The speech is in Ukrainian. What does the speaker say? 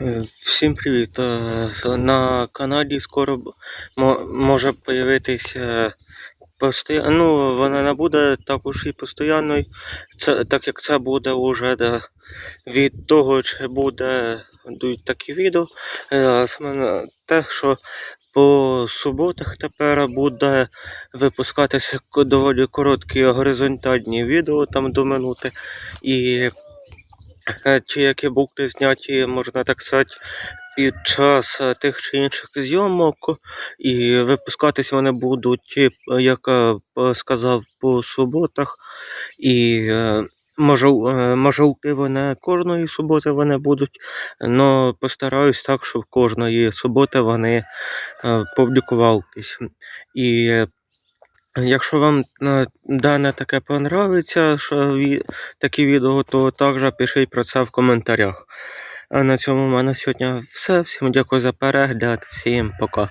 Е, Всім привіт! Е, На каналі скоро може появитися постійно. Ну, вона не буде також і постійною, це, так як це буде уже да, від того, чи буде такі відео. Е, саме те, що по суботах тепер буде випускатися доволі короткі горизонтальні відео там до минути. І е, ті, які будуть зняті, можна так сказати, під час е, тих чи інших зйомок, і випускатись вони будуть, е, як сказав, по суботах. І можливо, вони кожної суботи вони будуть, але постараюсь так, щоб кожної суботи вони публікувались. І Якщо вам е, дане таке понравиться, що такі відео, то також пишіть про це в коментарях. А на цьому в мене сьогодні все. Всім дякую за перегляд, всім пока.